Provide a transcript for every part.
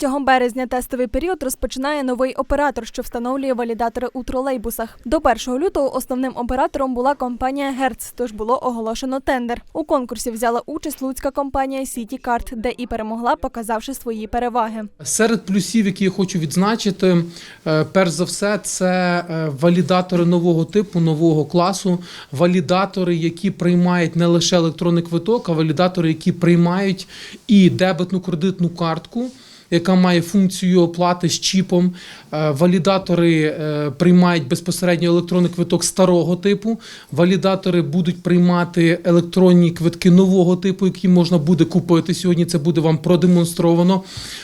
Протягом березня тестовий період розпочинає новий оператор, що встановлює валідатори у тролейбусах. До 1 лютого основним оператором була компанія Герц, тож було оголошено тендер. У конкурсі взяла участь луцька компанія CityCard, де і перемогла, показавши свої переваги. Серед плюсів, які я хочу відзначити, е, перш за все, це е, валідатори нового типу, нового класу, валідатори, які приймають не лише електронний квиток, а валідатори, які приймають і дебетну кредитну картку. Яка має функцію оплати з чіпом. Е, Валідатори е, приймають безпосередньо електронний квиток старого типу. Валідатори будуть приймати електронні квитки нового типу, які можна буде купити сьогодні. Це буде вам продемонстровано.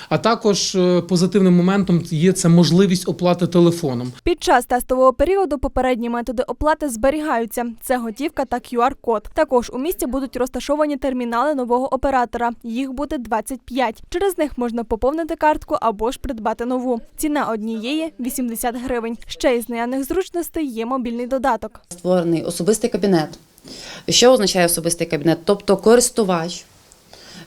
А також е, позитивним моментом є це можливість оплати телефоном. Під час тестового періоду попередні методи оплати зберігаються. Це готівка та QR-код. Також у місті будуть розташовані термінали нового оператора. Їх буде 25. Через них можна поповнити картку або ж придбати нову. Ціна однієї 80 гривень. Ще із наявних зручностей є мобільний додаток. створений особистий кабінет. Що означає особистий кабінет? Тобто користувач,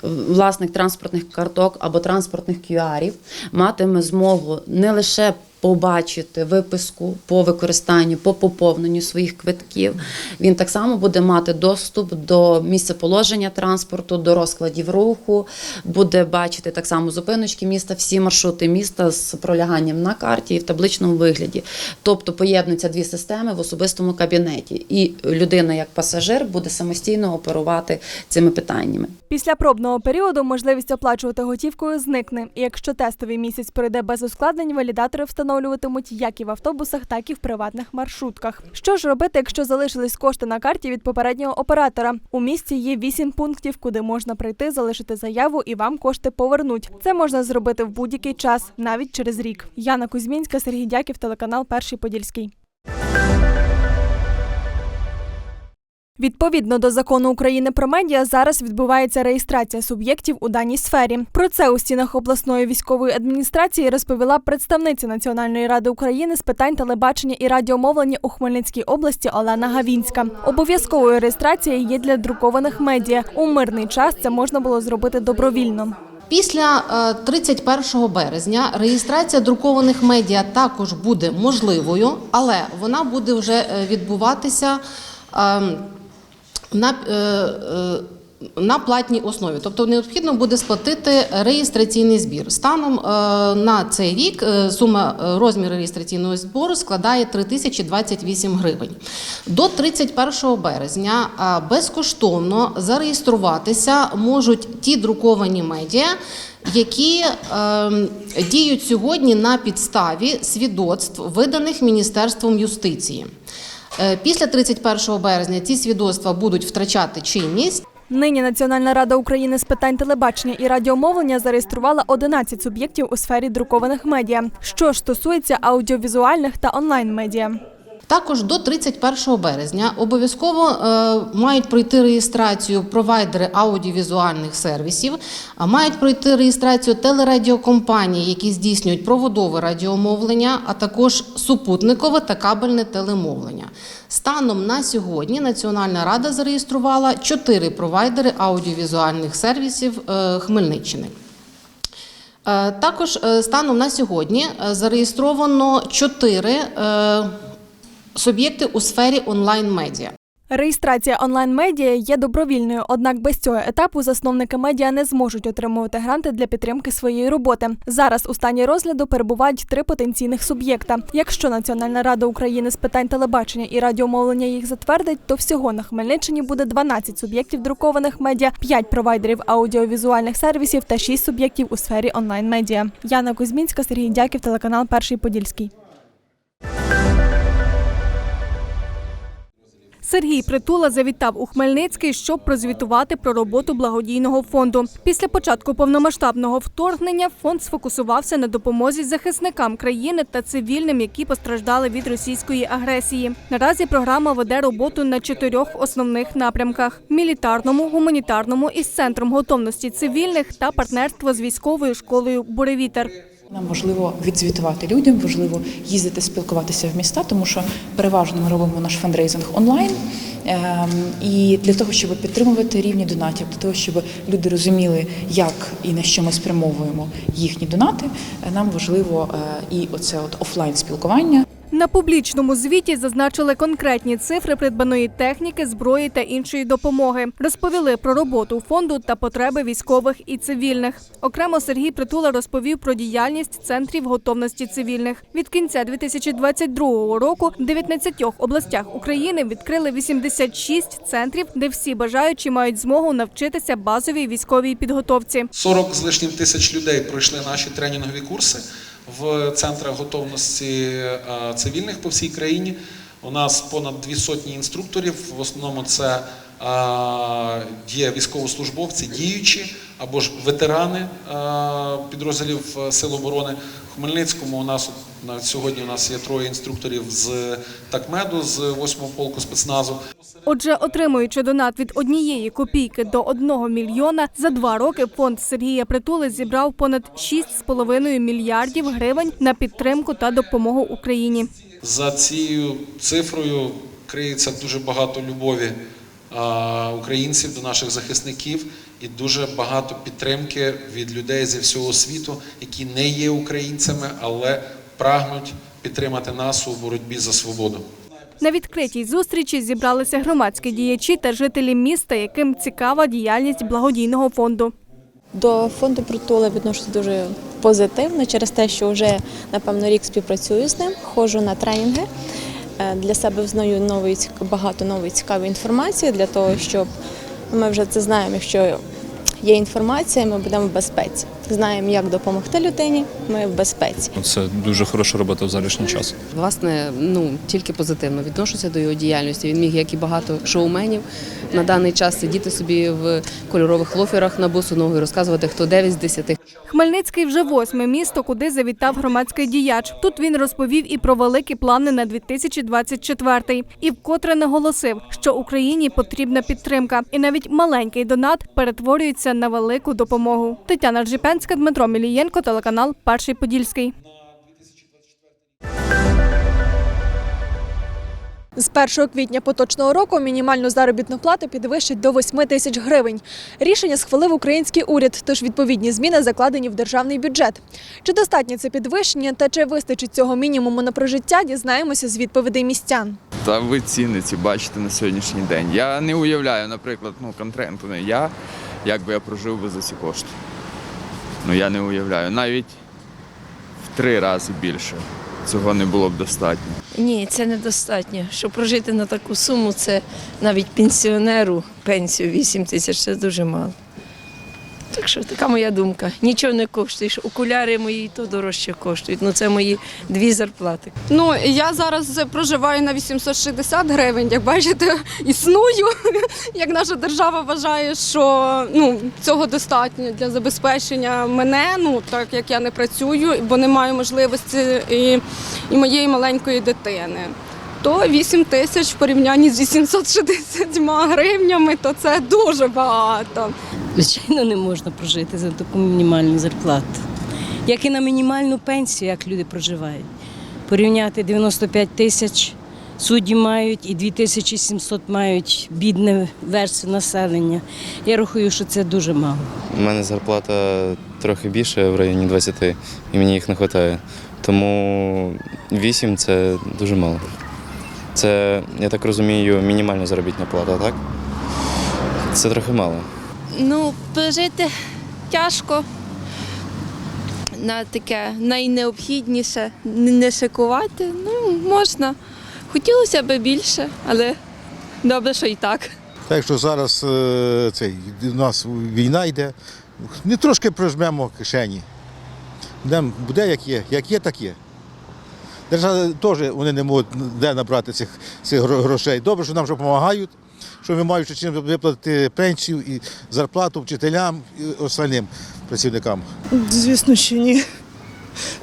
власник транспортних карток або транспортних QR матиме змогу не лише побачити виписку по використанню, по поповненню своїх квитків. Він так само буде мати доступ до місця положення транспорту, до розкладів руху, буде бачити так само зупиночки міста, всі маршрути міста з проляганням на карті і в табличному вигляді. Тобто поєднуються дві системи в особистому кабінеті, і людина, як пасажир, буде самостійно оперувати цими питаннями. Після пробного періоду можливість оплачувати готівкою зникне. Якщо тестовий місяць пройде без ускладнень, валідатори встановлюватимуть як і в автобусах, так і в приватних маршрутках. Що ж робити, якщо залишились кошти на карті від попереднього оператора? У місті є вісім пунктів, куди можна прийти, залишити заяву і вам кошти повернуть. Це можна зробити в будь-який час, навіть через рік. Яна Кузьмінська, Сергій Дяків, телеканал Перший Подільський. Відповідно до закону України про медіа зараз відбувається реєстрація суб'єктів у даній сфері. Про це у стінах обласної військової адміністрації розповіла представниця Національної ради України з питань телебачення і радіомовлення у Хмельницькій області Олена Гавінська. Обов'язковою реєстрацією є для друкованих медіа. У мирний час це можна було зробити добровільно. Після е, 31 березня реєстрація друкованих медіа також буде можливою, але вона буде вже е, відбуватися ем, на, е, е, на платній основі. Тобто необхідно буде сплатити реєстраційний збір. Станом е, на цей рік сума розміру реєстраційного збору складає 3028 гривень. До 31 березня безкоштовно зареєструватися можуть ті друковані медіа, які е, діють сьогодні на підставі свідоцтв, виданих Міністерством юстиції. Е, Після 31 березня ці свідоцтва будуть втрачати чинність. Нині Національна рада України з питань телебачення і радіомовлення зареєструвала 11 суб'єктів у сфері друкованих медіа. Що стосується аудіовізуальних та онлайн медіа. Також до 31 березня обов'язково е, мають пройти реєстрацію провайдери аудіовізуальних сервісів, а мають пройти реєстрацію телерадіокомпаній, які здійснюють проводове радіомовлення, а також супутникове та кабельне телемовлення. Станом на сьогодні Національна рада зареєструвала чотири провайдери аудіовізуальних сервісів е, Хмельниччини. Е, Також станом на сьогодні зареєстровано чотири е, суб'єкти у сфері онлайн-медіа. Реєстрація онлайн-медіа є добровільною, однак без цього етапу засновники медіа не зможуть отримувати гранти для підтримки своєї роботи. Зараз у стані розгляду перебувають три потенційних суб'єкта. Якщо Національна рада України з питань телебачення і радіомовлення їх затвердить, то всього на Хмельниччині буде 12 суб'єктів друкованих медіа, 5 провайдерів аудіовізуальних сервісів та 6 суб'єктів у сфері онлайн-медіа. Яна Кузьмінська, Сергій Дяків, телеканал Перший Подільський. Сергій Притула завітав у Хмельницький, щоб прозвітувати про роботу благодійного фонду. Після початку повномасштабного вторгнення фонд сфокусувався на допомозі захисникам країни та цивільним, які постраждали від російської агресії. Наразі програма веде роботу на чотирьох основних напрямках: мілітарному, гуманітарному із центром готовності цивільних та партнерство з військовою школою Буревітер. Нам важливо відзвітувати людям, важливо їздити, спілкуватися в міста, тому що переважно ми робимо наш фандрейзинг онлайн. Ем, І для того, щоб підтримувати рівні донатів, для того, щоб люди розуміли, як і на що ми спрямовуємо їхні донати, е, нам важливо е, і оце от офлайн спілкування. На публічному звіті зазначили конкретні цифри придбаної техніки, зброї та іншої допомоги. Розповіли про роботу фонду та потреби військових і цивільних. Окремо Сергій Притула розповів про діяльність центрів готовності цивільних. Від кінця 2022 року в 19 областях України відкрили 86 центрів, де всі бажаючі мають змогу навчитися базовій військовій підготовці. 40 з лишнім тисяч людей пройшли наші тренінгові курси в центрах готовності е, цивільних по всій країні. У нас понад дві сотні інструкторів. В основному це є військовослужбовці, діючі або ж ветерани підрозділів е, Сил оборони. В Хмельницькому у нас на сьогодні у нас є троє інструкторів з такмеду з 8-го полку спецназу. Отже, отримуючи донат від однієї копійки до одного мільйона, за два роки фонд Сергія Притули зібрав понад 6,5 мільярдів гривень на підтримку та допомогу Україні. За цією цифрою криється дуже багато любові українців до наших захисників і дуже багато підтримки від людей зі всього світу, які не є українцями, але прагнуть підтримати нас у боротьбі за свободу. На відкритій зустрічі зібралися громадські діячі та жителі міста, яким цікава діяльність благодійного фонду. До фонду притула відношуся дуже позитивно через те, що вже напевно рік співпрацюю з ним, ходжу на тренінги. Е, Для себе взнаю нової багато нової цікавої інформації для того, щоб ми вже це знаємо, якщо є інформація, ми будемо в безпеці. Знаємо, як допомогти людині, ми в безпеці. Це дуже хороша робота в зарішній час. Власне, ну тільки позитивно відношуся до його діяльності. Він міг, як і багато шоуменів, на даний час сидіти собі в кольорових лоферах на босу ногу і розказувати, хто 9 з 10. Хмельницький вже восьме місто, куди завітав громадський діяч. Тут він розповів і про великі плани на 2024 І вкотре наголосив, що Україні потрібна підтримка, і навіть маленький донат перетворюється на велику допомогу. Тетяна Ржіпенська, Дмитро Мілієнко, телеканал Перший Подільський. З 1 квітня поточного року мінімальну заробітну плату підвищать до 8 тисяч гривень. Рішення схвалив український уряд, тож відповідні зміни закладені в державний бюджет. Чи достатньо це підвищення та чи вистачить цього мінімуму на прожиття, дізнаємося з відповідей містян. Та ви ціни ці бачите на сьогоднішній день. Я не уявляю, наприклад, ну конкретно не я, як би я прожив би за ці кошти. Ну я не уявляю. Навіть в три рази більше цього не було б достатньо. Ні, це недостатньо. Щоб прожити на таку суму, це навіть пенсіонеру пенсію 8 тисяч це дуже мало. Так що така моя думка. Нічого не коштує. Окуляри мої то дорожче коштують. Ну це мої дві зарплати. Ну я зараз проживаю на 860 гривень. Як бачите, існую. Як наша держава вважає, що ну цього достатньо для забезпечення мене. Ну так як я не працюю, бо не маю можливості і, і моєї маленької дитини. То 8 тисяч в порівнянні з 860 гривнями, то це дуже багато. Звичайно, не можна прожити за таку мінімальну зарплату. Як і на мінімальну пенсію, як люди проживають. Порівняти 95 тисяч судді мають і 2700 мають бідне верстви населення. Я рахую, що це дуже мало. У мене зарплата трохи більше в районі 20, і мені їх не вистачає. Тому 8 це дуже мало. Це, я так розумію, мінімальна заробітна плата, так? Це трохи мало. Ну, прожити тяжко. На таке найнеобхідніше не шикувати. Ну, можна. Хотілося б більше, але добре, що і так. Так що зараз е, цей, у нас війна йде, не трошки прижмемо кишені. Буде як є, як є, так є. Держава теж вони не можуть де набрати цих, цих грошей. Добре, що нам вже допомагають, що ми маємо чим виплатити пенсію і зарплату вчителям і остальним працівникам. Звісно, що ні.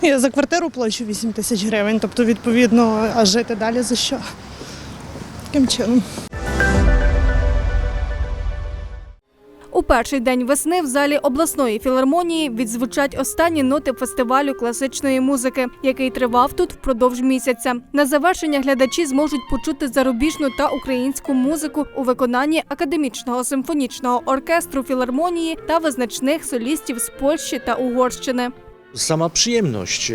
Я за квартиру плачу 8 тисяч гривень, тобто, відповідно, а жити далі за що? Таким чином. Перший день весни в залі обласної філармонії відзвучать останні ноти фестивалю класичної музики, який тривав тут впродовж місяця. На завершення глядачі зможуть почути зарубіжну та українську музику у виконанні академічного симфонічного оркестру філармонії та визначних солістів з Польщі та Угорщини. Сама приємність.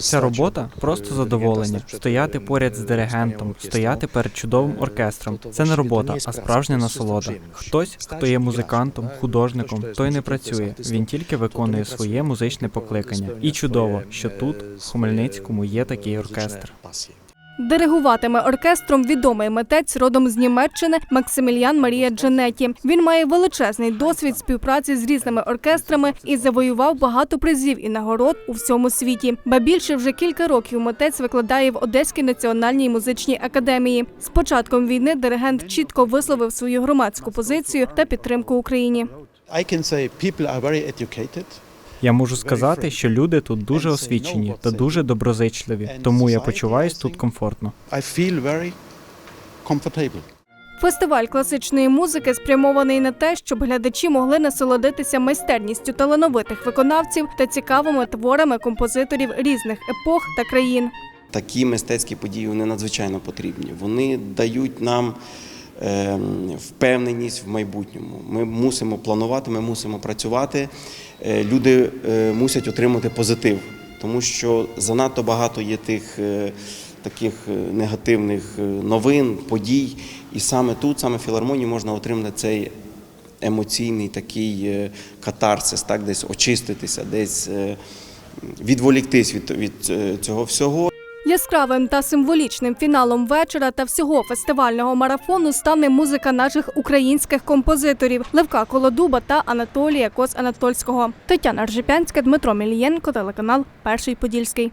Ця робота просто задоволення. Стояти поряд з диригентом, стояти перед чудовим оркестром. Це не робота, а справжня насолода. Хтось, хто є музикантом, художником, той не працює. Він тільки виконує своє музичне покликання. І чудово, що тут, в Хмельницькому, є такий оркестр. Диригуватиме оркестром відомий митець родом з Німеччини Максиміліан Марія Джанеті. Він має величезний досвід співпраці з різними оркестрами і завоював багато призів і нагород у всьому світі. Ба більше вже кілька років митець викладає в Одеській національній музичній академії. З початком війни диригент чітко висловив свою громадську позицію та підтримку Україні. I can say. Я можу сказати, що люди тут дуже освічені та дуже доброзичливі, тому я почуваюсь тут комфортно. Фестиваль класичної музики спрямований на те, щоб глядачі могли насолодитися майстерністю талановитих виконавців та цікавими творами композиторів різних епох та країн. Такі мистецькі події вони надзвичайно потрібні. Вони дають нам впевненість в майбутньому. Ми мусимо планувати, ми мусимо працювати. Е, Люди е, мусять отримати позитив, тому що занадто багато є тих е, таких негативних новин, подій. І саме тут, саме в філармонії, можна отримати цей емоційний такий катарсис, так десь очиститися, десь відволіктись від, від цього всього. Яскравим та символічним фіналом вечора та всього фестивального марафону стане музика наших українських композиторів Левка Колодуба та Анатолія Кос Анатольського. Тетяна Ржепянська, Дмитро Мілієнко, телеканал Перший Подільський.